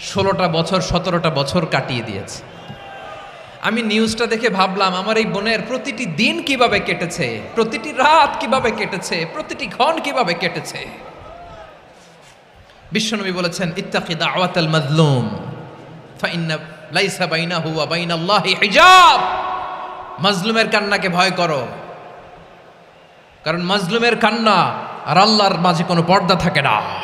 ষোলোটা বছর, সতেরোটা বছর কাটিয়ে দিয়েছে। আমি নিউজটা দেখে ভাবলাম, আমার এই বোনের প্রতিটি দিন কীভাবে কেটেছে? প্রতিটি রাত কীভাবে কেটেছে? প্রতিটি ক্ষণ কীভাবে কেটেছে? বিশ্বনবী বলেছেন, ইত্তাকি দাওয়াতাল মাজলুম, ফাইন্না লাইসা বাইনাহু ওয়া বাইনাল্লাহি হিজাব। মাজলুমের কান্নাকে ভয় করো। কারণ মাজলুমের কান্না আর আল্লাহর মাঝে কোনো পর্দা থাকে না।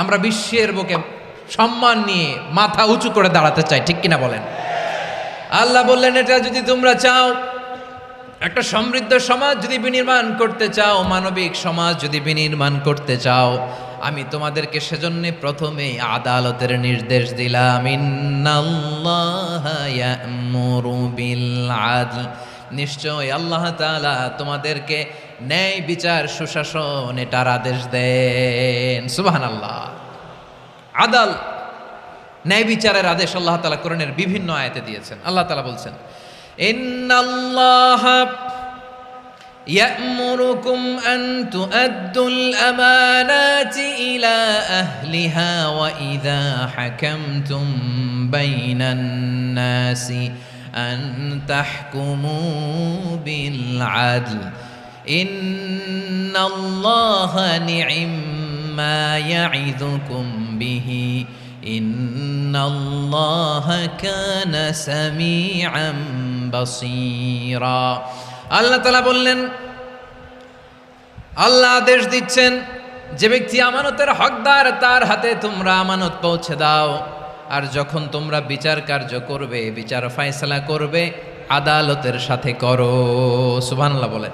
আমরা বিশ্বের বুকে সম্মান নিয়ে মাথা উঁচু করে দাঁড়াতে চাই, ঠিক কিনা বলেন? আল্লাহ বললেন, এটা যদি তোমরা চাও, একটা সমৃদ্ধ সমাজ যদি বিনির্মাণ করতে চাও, মানবিক সমাজ যদি বিনির্মাণ করতে চাও, আমি তোমাদেরকে সেজন্য প্রথমে আদালতের নির্দেশ দিলাম নিশ্চয় আল্লাহ তোমাদেরকে ন্যায় বিচার সুশাসন এটার আদেশ দেন সুবহানাল্লাহ আদাল ন্যায় বিচারের আদেশ আল্লাহ তালা কোরআনের বিভিন্ন আয়াতে দিয়েছেন আল্লাহ তালা বলছেন ইন্নাল্লাহ يأمركم أن تؤدوا الأمانات إلى أهلها وإذا حكمتم بين الناس أن تحكموا بالعدل إن الله نعم ما يعظكم به إن الله كان سميعا بصيرا আল্লাহ তালা বললেন আল্লাহ আদেশ দিচ্ছেন যে ব্যক্তি আমানতের হকদার তার হাতে তোমরা আমানত পৌঁছে দাও আর যখন তোমরা বিচার কার্য করবে বিচার ফায়সালা করবে আদালতের সাথে করো সুবহানাল্লাহ বলেন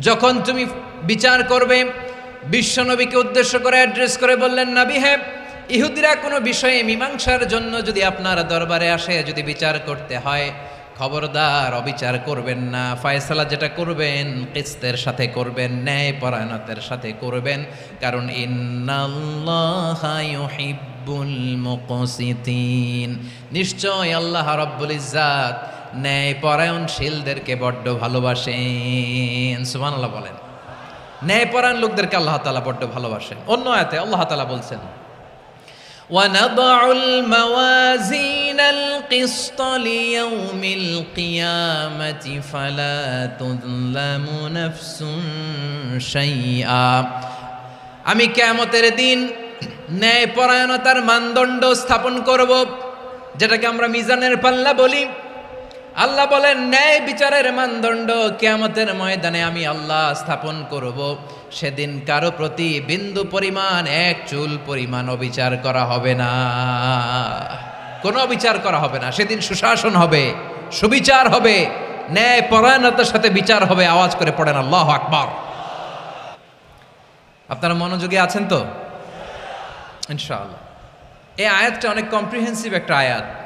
যখন তুমি বিচার করবে বিশ্বনবীকে উদ্দেশ্য করে অ্যাড্রেস করে বললেন, নবী হ্যাঁ ইহুদিরা কোনো বিষয়ে মীমাংসার জন্য যদি আপনার দরবারে আসে, যদি বিচার করতে হয়, খবরদার অবিচার করবেন না। ফয়সালা যেটা করবেন, কিস্তের সাথে করবেন, ন্যায় পরায়ণতের সাথে করবেন। কারণ নিশ্চয় আল্লাহ রাব্বুল ইজ্জাত ন্যায় পরায়ণশীলদেরকে বড্ড ভালোবাসেন সুবহানাল্লাহ বলেন ন্যায় পরায়ণ লোকদেরকে আল্লাহ তাআলা বড্ড ভালোবাসেন অন্য আয়াতে আল্লাহ তাআলা বলছেন ونضع الموازين القسط ليوم القيامة فلا تظلم نفس شيئا আমি কেয়ামতের দিন ন্যায় পরায়ণতার মানদণ্ড স্থাপন করব যেটাকে আমরা মিজানের পাল্লা বলি আল্লাহ বলেন, ন্যায় বিচারের মানদণ্ড কেয়ামতের ময়দানে আমি আল্লাহ স্থাপন করব। সেদিন কারও প্রতি বিন্দু পরিমাণ এক চুল পরিমাণ অবিচার করা হবে না। কোনো অবিচার করা হবে না। সেদিন সুশাসন হবে, সুবিচার হবে, ন্যায় পরায়ণতার সাথে বিচার হবে। আওয়াজ করে পড়েন, আল্লাহ আকবার। আপনারা মনোযোগী আছেন তো? ইনশাআল্লাহ। এই আয়াতটা অনেক কম্প্রিহেন্সিভ একটা আয়াত।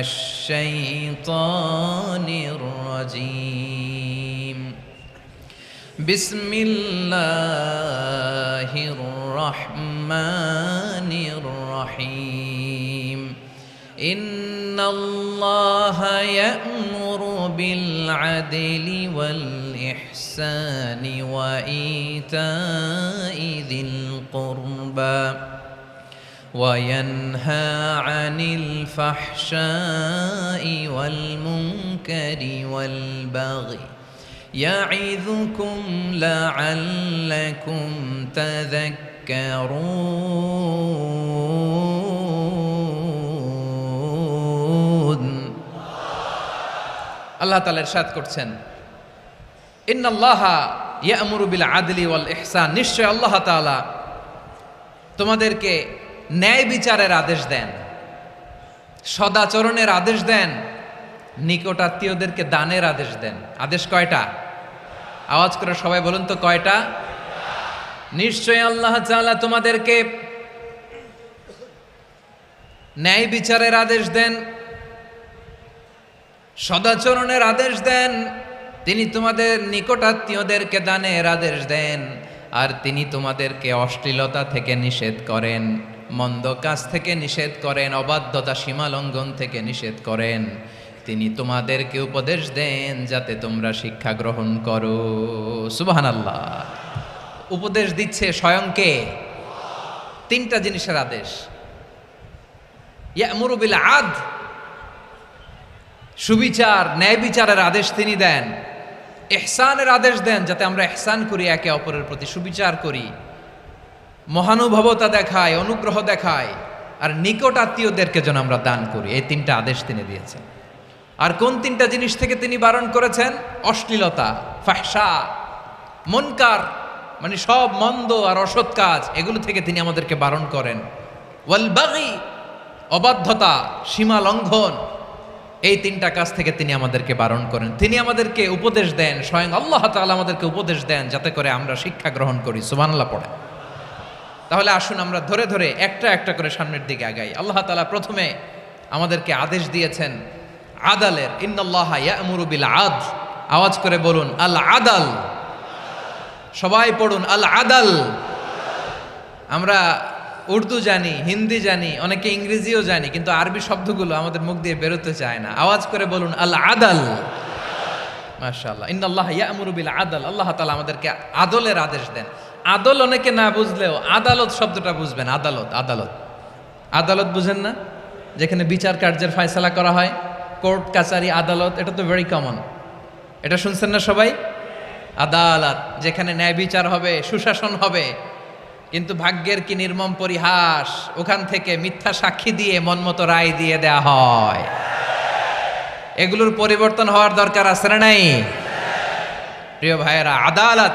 الشيطان الرجيم. بسم الله الرحمن الرحيم. إن الله يأمر بالعدل والإحسان وإيتاء ذي القربى. وينهى عن الفحشاء والمنكر والبغي يعظكم لعلكم تذكرون আল্লাহ তালা ইরশাদ করছেন ইন্নাল্লাহা ইয়ামুরু বিল আদলি ওয়াল ইহসান নিশ্চয় আল্লাহ তাআলা তোমাদেরকে ন্যায় বিচারের আদেশ দেন। সদাচরণের আদেশ দেন। নিকটাত্মীয়দেরকে দানের আদেশ দেন। আদেশ কয়টা? আওয়াজ করে সবাই বলুন তো কয়টা? নিশ্চয় আল্লাহ তাআলা তোমাদেরকে ন্যায় বিচারের আদেশ দেন, সদাচরণের আদেশ দেন, তিনি তোমাদের নিকটাত্মীয়দেরকে দানের আদেশ দেন, আর তিনি তোমাদেরকে অশ্লীলতা থেকে নিষেধ করেন। মন্দ কাজ থেকে নিষেধ করেন, অবাধ্যতা সীমালঙ্ঘন থেকে নিষেধ করেন। তিনি তোমাদেরকে উপদেশ দেন যাতে তোমরা শিক্ষা গ্রহণ করো। সুবাহান আল্লাহ উপদেশ দিচ্ছে স্বয়ংকে তিনটা জিনিসের আদেশ। ইয়ামুরুবিল আদ সুবিচার, ন্যায় বিচারের আদেশ তিনি দেন। এহসানের আদেশ দেন যাতে আমরা এহসান করি, একে অপরের প্রতি সুবিচার করি। মহানুভবতা দেখায়, অনুগ্রহ দেখায়, আর নিকট আত্মীয়দেরকে যেন আমরা দান করি। এই তিনটা আদেশ তিনি দিয়েছেন। আর কোন তিনটা জিনিস থেকে তিনি বারণ করেছেন? অশ্লীলতা ফাহসা মনকার মানে সব মন্দ আর অসৎ কাজ, এগুলো থেকে তিনি আমাদেরকে বারণ করেন। ওয়াল বাগি, অবাধ্যতা, সীমা লঙ্ঘন, এই তিনটা কাজ থেকে তিনি আমাদেরকে বারণ করেন। তিনি আমাদেরকে উপদেশ দেন, স্বয়ং আল্লাহ তাআলা আমাদেরকে উপদেশ দেন, যাতে করে আমরা শিক্ষা গ্রহণ করি। সুবহানাল্লাহ পড়ে তাহলে আসুন আমরা ধরে ধরে একটা একটা করে সামনের দিকে আগাই। আল্লাহ তালা প্রথমে আমাদেরকে আদেশ দিয়েছেন, আদালের, ইন্নাল্লাহ ইয়ামুরু বিল আদ আওয়াজ করে বলুন আল আদাল সবাই পড়ুন আল আদাল আমরা উর্দু জানি, হিন্দি জানি, অনেকে ইংরেজিও জানি, কিন্তু আরবি শব্দগুলো আমাদের মুখ দিয়ে বেরোতে চায় না। আওয়াজ করে বলুন আল আদাল মাশাআল্লাহ, ইন্নাল্লাহ ইয়ামুরু বিল আদাল আল্লাহ তালা আমাদেরকে আদলের আদেশ দেন। আদল অনেকে না বুঝলেও আদালত শব্দটা বুঝবেন, আদালত আদালত। আদালত বুঝেন না? যেখানে বিচার কার্যের ফয়সালা করা হয়, কোর্ট কাচারি আদালত, এটা তো ভেরি কমন এটা শুনছেন না সবাই? আদালত, যেখানে ন্যায় বিচার হবে, সুশাসন হবে, কিন্তু ভাগ্যের কি নির্মম পরিহাস, ওখান থেকে মিথ্যা সাক্ষী দিয়ে মনমতো রায় দিয়ে দেয়া হয়। এগুলোর পরিবর্তন হওয়ার দরকার আছে না নাই? প্রিয় ভাইয়েরা, আদালত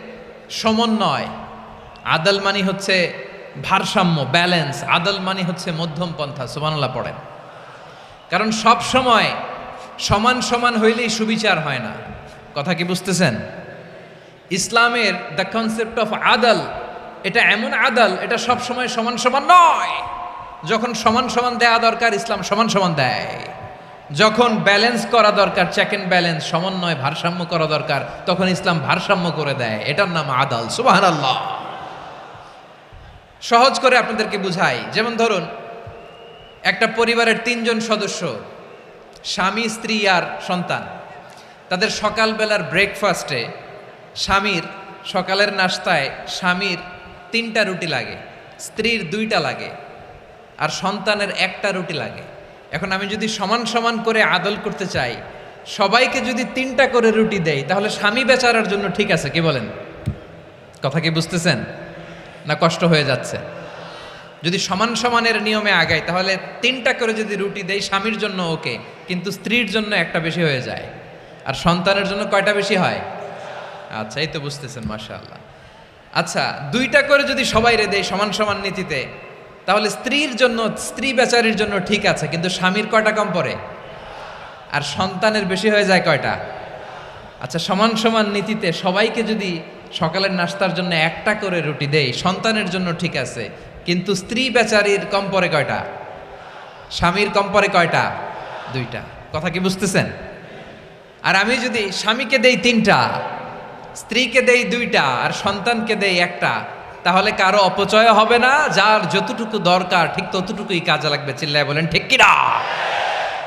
সমন্বয়। আদাল মানি হচ্ছে ভারসাম্য ব্যালেন্স আদাল মানি হচ্ছে মধ্যম পন্থা সুমানাল্লাহ পড়েন। কারণ সব সময় সমান সমান হইলেই সুবিচার হয় না। কথা কি বুঝতেছেন? ইসলামের দ্য কনসেপ্ট অফ আদাল, এটা এমন আদাল, এটা সব সময় সমান সমান নয়। যখন সমান সমান দেয়া দরকার, ইসলাম সমান সমান দেয়। যখন ব্যালেন্স করা দরকার চেক অ্যান্ড ব্যালেন্স সমন্বয়, ভারসাম্য করা দরকার, তখন ইসলাম ভারসাম্য করে দেয়। এটার নাম আদাল সুবাহান আল্লাহ সহজ করে আপনাদেরকে বুঝাই। যেমন ধরুন, একটা পরিবারের তিনজন সদস্য, স্বামী, স্ত্রী আর সন্তান। তাদের সকালবেলার ব্রেকফাস্টে স্বামীর সকালের নাস্তায় স্বামীর তিনটা রুটি লাগে, স্ত্রীর দুইটা লাগে, আর সন্তানের একটা রুটি লাগে। এখন আমি যদি সমান সমান করে আদল করতে চাই, সবাইকে যদি তিনটা করে রুটি দেই তাহলে স্বামী বেচারার জন্য ঠিক আছে, কি বলেন? কথা কি বুঝতেছেন? না কষ্ট হয়ে যাচ্ছে? যদি সমান সমানের নিয়মে আগাই তাহলে তিনটা করে যদি রুটি দেয়, স্বামীর জন্য ওকে, কিন্তু স্ত্রীর জন্য একটা বেশি হয়ে যায়। আর সন্তানের জন্য কয়টা বেশি হয়? আচ্ছা এই তো বুঝতেছেন, মাশাআল্লাহ। আচ্ছা দুইটা করে যদি সবাই রে দেয়, সমান সমান নীতিতে তাহলে স্ত্রীর জন্য, স্ত্রী বেচারির জন্য ঠিক আছে, কিন্তু স্বামীর কয়টা কম পড়ে? আর সন্তানের বেশি হয়ে যায় কয়টা? আচ্ছা সমান সমান নীতিতে সবাইকে যদি সকালের নাস্তার জন্য একটা করে রুটি দেই, সন্তানের জন্য ঠিক আছে, কিন্তু স্ত্রী বেচারির কম পরে কয়টা? স্বামীর কম পরে কয়টা? দুইটা। কথা কি বুঝতেছেন? আর আমি যদি স্বামীকে দেই তিনটা, স্ত্রীকে দেই দুইটা, আর সন্তানকে দেই একটা তাহলে কারও অপচয় হবে না, যার যতটুকু দরকার, ঠিক ততটুকুই কাজে লাগবে, চিল্লায় বলেন, ঠিক কিনা?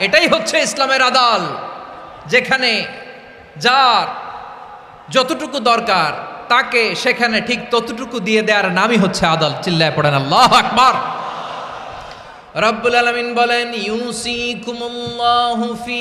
এটাই হচ্ছে ইসলামের আদাল, যেখানে যার যতটুকু দরকার, তাকে সেখানে ঠিক ততটুকু দিয়ে দেওয়ার নামই হচ্ছে আদাল, চিল্লায় পড়েন, আল্লাহ আকবার। রব্বুল আলমিন বলেন, ইউসিকুমুল্লাহু ফি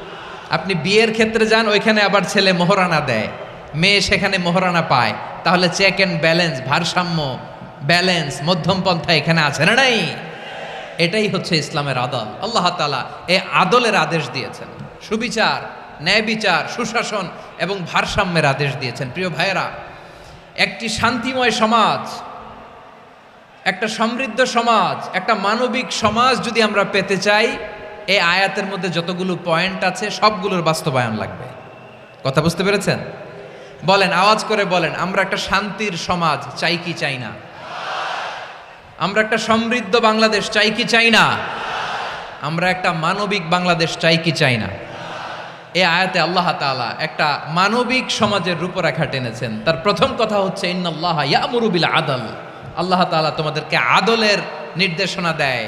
আপনি বিয়ের ক্ষেত্রে যান, ওইখানে আবার ছেলে মোহরানা দেয়। মেয়ে সেখানে মোহরানা পায়। তাহলে চেক অ্যান্ড ব্যালেন্স ভারসাম্য ব্যালেন্স মধ্যম পন্থা এখানে আছে না নাই? এটাই হচ্ছে ইসলামের আদল। আল্লাহ তালা এ আদলের আদেশ দিয়েছেন। সুবিচার ন্যায় বিচার সুশাসন এবং ভারসাম্যের আদেশ দিয়েছেন। প্রিয় ভাইয়েরা, একটি শান্তিময় সমাজ, একটা সমৃদ্ধ সমাজ, একটা মানবিক সমাজ যদি আমরা পেতে চাই এই আয়াতের মধ্যে যতগুলো পয়েন্ট আছে, সবগুলোর বাস্তবায়ন লাগবে। কথা বুঝতে পেরেছেন? বলেন, আওয়াজ করে বলেন, আমরা একটা শান্তির সমাজ, চাই কি চাই না? আমরা একটা সমৃদ্ধ বাংলাদেশ, চাই কি চাই না? আমরা একটা মানবিক বাংলাদেশ, চাই কি চাই না? এই আয়াতে আল্লাহ তাআলা একটা মানবিক সমাজের রূপরেখা টেনেছেন। তার প্রথম কথা হচ্ছে, ইন্নাল্লাহ ইয়ামুরু বিল আদল। আল্লাহ তাআলা তোমাদেরকে আদলের নির্দেশনা দেয়।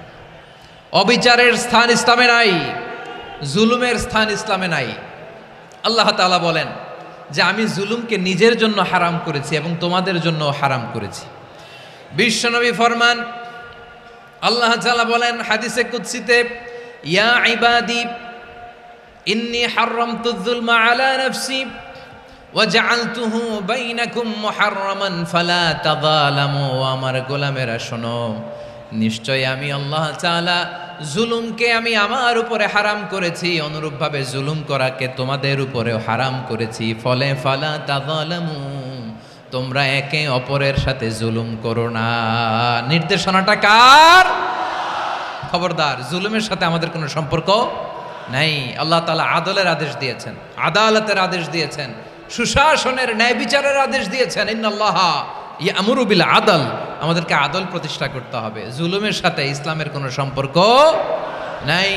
অবিচারের স্থান ইসলামে নাই, জুলুমের স্থান ইসলামে নাই। আল্লাহ তাআলা বলেন যে আমি জুলুমকে নিজের জন্য হারাম করেছি এবং তোমাদের জন্য হারাম করেছি। বিশ্বনবী ফরমান, আল্লাহ তাআলা বলেন হাদিসে কুদসিতে, ইয়া ইবাদি, ইন্নি হারামতু যুলমা আলা নাফসি ওয়াজআলতুহু বাইনাকুম মুহাররামান ফালা তাযালামু। আমার গোলামেরা, শোনো নিশ্চয় আমি আল্লাহ তাআলা জুলুমকে আমি আমার উপরে হারাম করেছি, অনুরূপভাবে জুলুম করাকে তোমাদের উপরেও হারাম করেছি। ফলে ফালা তাযালামু, তোমরা একে অপরের সাথে জুলুম করো না। নির্দেশনাটা কার? খবরদার, জুলুমের সাথে আমাদের কোনো সম্পর্ক নাই। আল্লাহ তালা আদলের আদেশ দিয়েছেন, আদালতের আদেশ দিয়েছেন, সুশাসনের ন্যায় বিচারের আদেশ দিয়েছেন। ইন্নাল্লাহ ইয়ামুরু বিল আদল আমাদেরকে আদল প্রতিষ্ঠা করতে হবে। জুলুমের সাথে ইসলামের কোনো সম্পর্ক নাই।